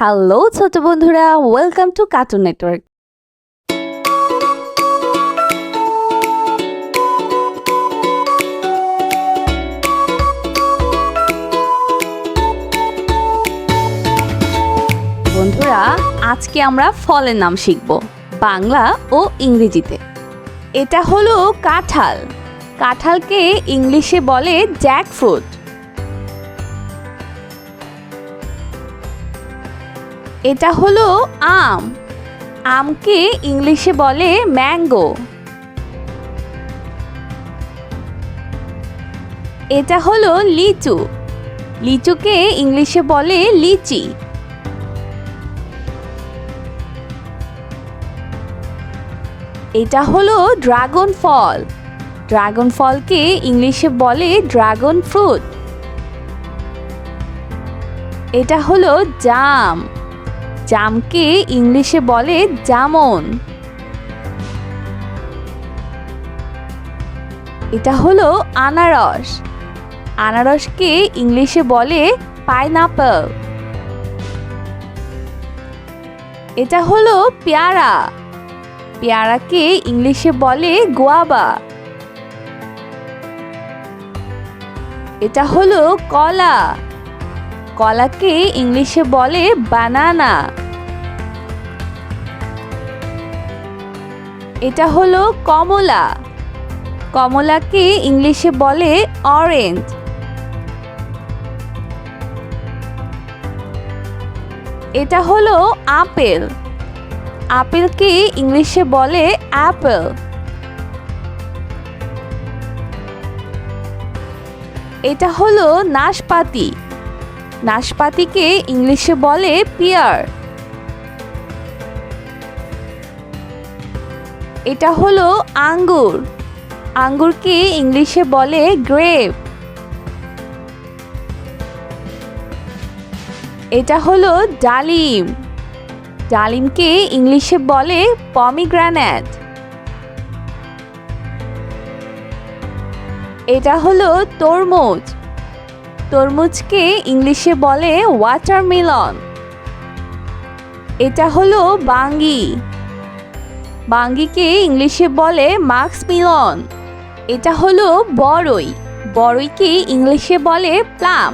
Hello ছোট বন্ধুরা welcome to cartoon network বন্ধুরা, আজকে আমরা ফলের নাম শিখব, বাংলা ও ইংরেজিতে। এটা হলো কাঁঠাল। কাঁঠালকে ইংলিশে বলে জ্যাকফ্রুট। এটা হলো আম। আমকে ইংলিশে বলে ম্যাঙ্গো। এটা হলো লিচু। লিচুকে ইংলিশে বলে লিচি। এটা হলো ড্রাগন ফল। ড্রাগন ফলকে ইংলিশে বলে ড্রাগন ফ্রুট। এটা হলো জাম। জামকে ইংলিশে বলে জামন। এটা হলো আনারস। আনারসকে ইংলিশে বলে পাইনাপল। এটা হলো পেয়ারা। পেয়ারাকে ইংলিশে বলে গোয়াবা। এটা হলো কলা। কলাকে ইংলিশে বলে বানানা। এটা হলো কমলা। কমলাকে ইংলিশে বলে অরেঞ্জ এটা হলো আপেল। আপেলকে ইংলিশে বলে অ্যাপেল এটা হলো নাশপাতি। নাশপাতিকে ইংলিশে বলে পিয়ার। এটা হলো আঙ্গুর। আঙ্গুরকে ইংলিশে বলে গ্রেপ। এটা হলো ডালিম। ডালিমকে ইংলিশে বলে পমিগ্রানেট। এটা হলো তরমুজ। তরমুজকে ইংলিশে বলে ওয়াটারমেলন এটা হলো বাঙ্গি। বাঙ্গিকে ইংলিশে বলে মাক্স মিলন এটা হলো বড়ই বড়ইকে ইংলিশে বলে প্লাম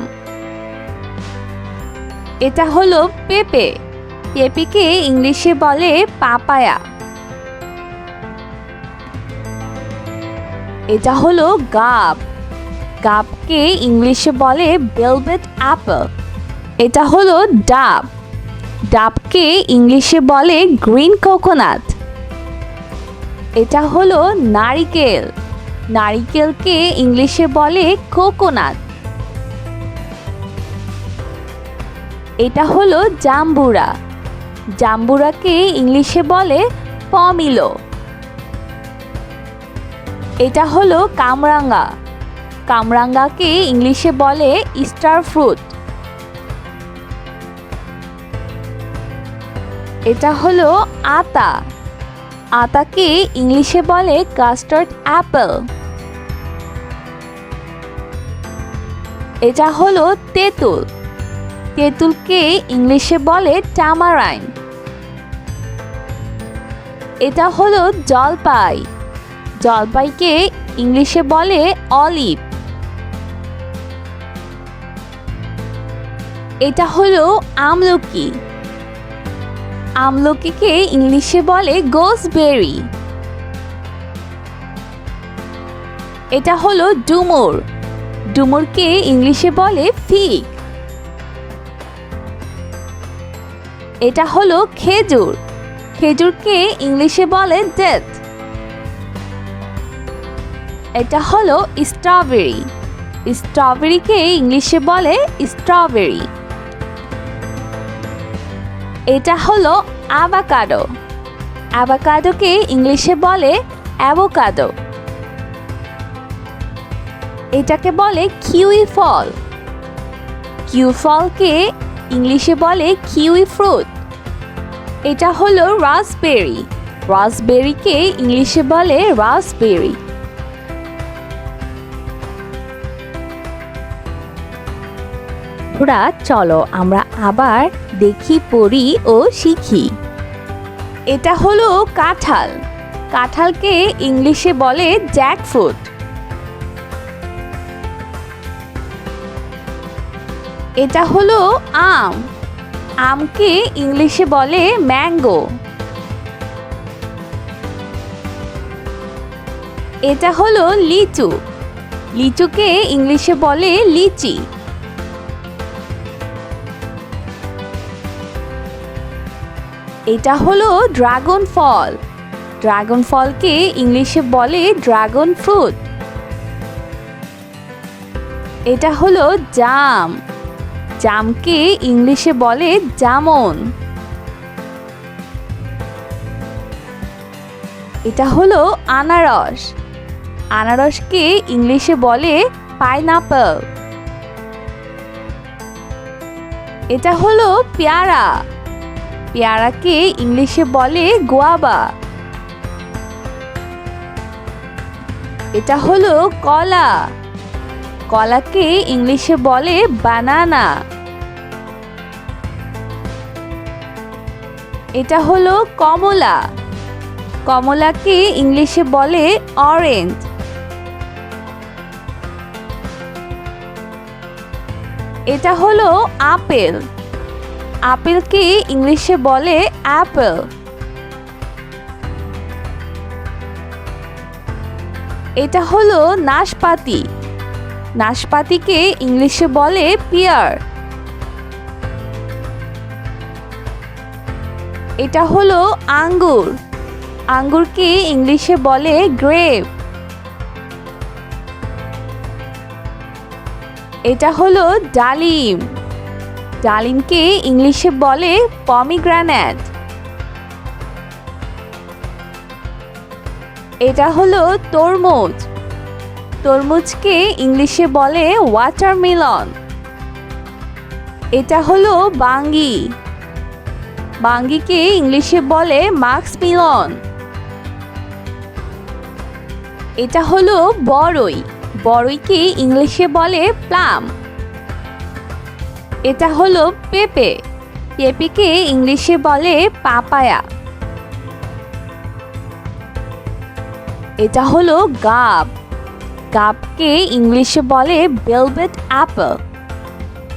এটা হলো পেঁপে। পেঁপেকে ইংলিশে বলে পাপায়া। এটা হলো গাব। গাবকে ইংলিশে বলে বেলভেট অ্যাপল। এটা হলো ডাব। ডাবকে ইংলিশে বলে গ্রিন কোকোনাট। এটা হলো নারিকেল। নারিকেলকে ইংলিশে বলে কোকোনাট। এটা হলো জাম্বুরা। জাম্বুরাকে ইংলিশে বলে পমিলো। এটা হলো কামরাঙ্গা। কামরাঙ্গাকে ইংলিশে বলে স্টার ফ্রুট। এটা হলো আতা। আতাকে ইংলিশে বলে কাস্টার্ড অ্যাপেল। এটা হলো তেঁতুল। তেঁতুলকে ইংলিশে বলে টামারাইন। এটা হলো জলপাই। জলপাইকে ইংলিশে বলে অলিভ। এটা হলো আমলকি। আমলকিকে ইংলিশে বলে গোসবেরি এটা হলো ডুমুর। ডুমুরকে ইংলিশে বলে ফিগ এটা হলো খেজুর। খেজুরকে ইংলিশে বলে ডেথ এটা হলো স্ট্রবেরি স্ট্রবেরিকে ইংলিশে বলে স্ট্রবেরি এটা হলো অ্যাভাকাডো অ্যাভাকাডোকে ইংলিশে বলে অ্যাভোকাডো এটাকে বলে কিউই ফল। কিউ ফলকে ইংলিশে বলে কিউই ফ্রুট এটা হলো রাসবেরি রাসবেরিকে ইংলিশে বলে রাসবেরি বন্ধুরা, চলো আমরা আবার দেখি, পড়ি ও শিখি। এটা হলো কাঁঠাল। কাঁঠালকে ইংলিশে বলে জ্যাকফ্রুট। এটা হলো আম। আমকে ইংলিশে বলে ম্যাঙ্গো। এটা হলো লিচু। লিচুকে ইংলিশে বলে লিচি। এটা হলো ড্রাগন ফল ড্রাগন ফলকে ইংলিশে বলে ড্রাগন ফ্রুট এটা হলো জাম। জামকে ইংলিশে বলে জামন। এটা হলো আনারস। আনারসকে ইংলিশে বলে পাইনাপল এটা হলো পেয়ারা। পেয়ারাকে ইংলিশে বলে গোয়াবা। এটা হলো কলা। কলাকে ইংলিশে বলে বানানা। এটা হলো কমলা। কমলাকে ইংলিশে বলে অরেঞ্জ এটা হলো আপেল। আপেলকে ইংলিশে বলে অ্যাপেল? এটা হলো নাশপাতি। নাশপাতিকে ইংলিশে বলে পিয়ার। এটা হলো আঙ্গুর। আঙ্গুরকে ইংলিশে বলে গ্রেপ? এটা হলো ডালিম। ডালিমকে ইংলিশে বলে পমিগ্রানেট। এটা হলো তরমুজ। তরমুজকে ইংলিশে বলে ওয়াটারমেলন এটা হলো বাঙ্গি। বাঙ্গিকে ইংলিশে বলে মাক্স মিলন এটা হলো বড়ই বড়ইকে ইংলিশে বলে প্লাম এটা হলো পেঁপে। পেঁপেকে ইংলিশে বলে পাপায়া। এটা হলো গাব। গাবকে ইংলিশে বলে বেলভেট অ্যাপল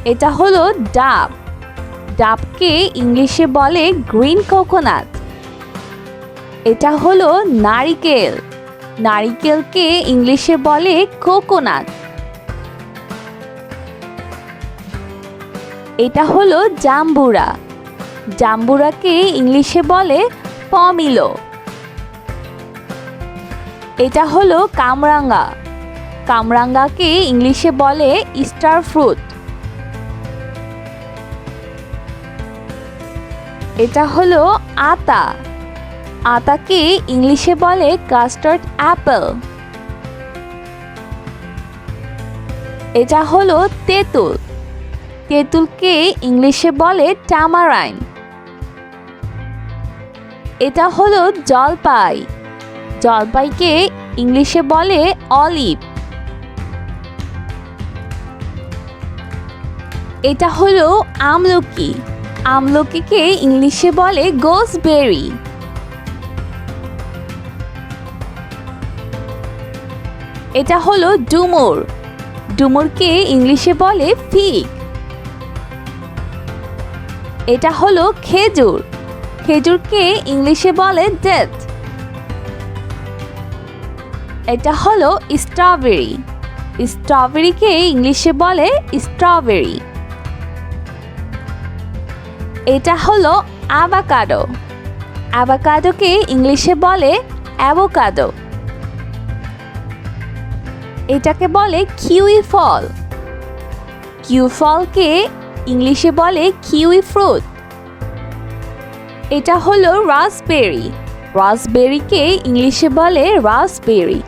এটা হলো ডাব। ডাবকে ইংলিশে বলে গ্রিন কোকোনাট এটা হলো নারিকেল। নারিকেলকে ইংলিশে বলে কোকোনাট এটা হলো জাম্বুরা। জাম্বুরাকে ইংলিশে বলে পমিলো। এটা হলো কামরাঙ্গা। কামরাঙ্গাকে ইংলিশে বলে স্টার ফ্রুট। এটা হলো আতা। আতাকে ইংলিশে বলে কাস্টার্ড অ্যাপেল। এটা হলো তেঁতুল। তেঁতুলকে ইংলিশে বলে টামারাইন এটা হলো জলপাই। জলপাইকে ইংলিশে বলে অলিভ এটা হলো আমলকি। আমলকিকে ইংলিশে বলে গোসবেরি এটা হলো ডুমুর। ডুমুরকে ইংলিশে বলে ফিগ এটা হলো খেজুর। খেজুরকে ইংলিশে বলে ডেথ এটা হলো স্ট্রবেরি স্ট্রবেরিকে ইংলিশে বলে স্ট্রবেরি এটা হলো অ্যাভাকাডো অ্যাভাকাডোকে ইংলিশে বলে অ্যাভোকাডো এটাকে বলে কিউই ফল। কিউ ফলকে ইংলিশে বলে কিউই ফ্রুট। এটা হলো রাসবেরি। রাসবেরিকে ইংলিশে বলে রাসবেরি।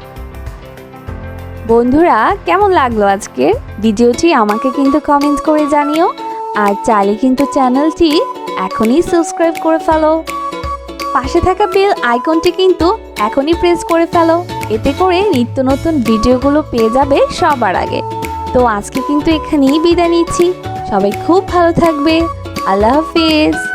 বন্ধুরা, কেমন লাগল আজকের ভিডিওটি? আমাকে কিন্তু কমেন্ট করে জানিও। আর চাইলে কিন্তু চ্যানেলটি এখনই সাবস্ক্রাইব করে ফেলো। পাশে থাকা বেল আইকনটি কিন্তু এখনই প্রেস করে ফেলো। এতে করে নিত্য নতুন ভিডিওগুলো পেয়ে যাবে সবার আগে। তো আজকে কিন্তু এখানেই বিদায় নিচ্ছি। সবাই খুব ভালো থাকবে। আল্লাহ হাফিজ।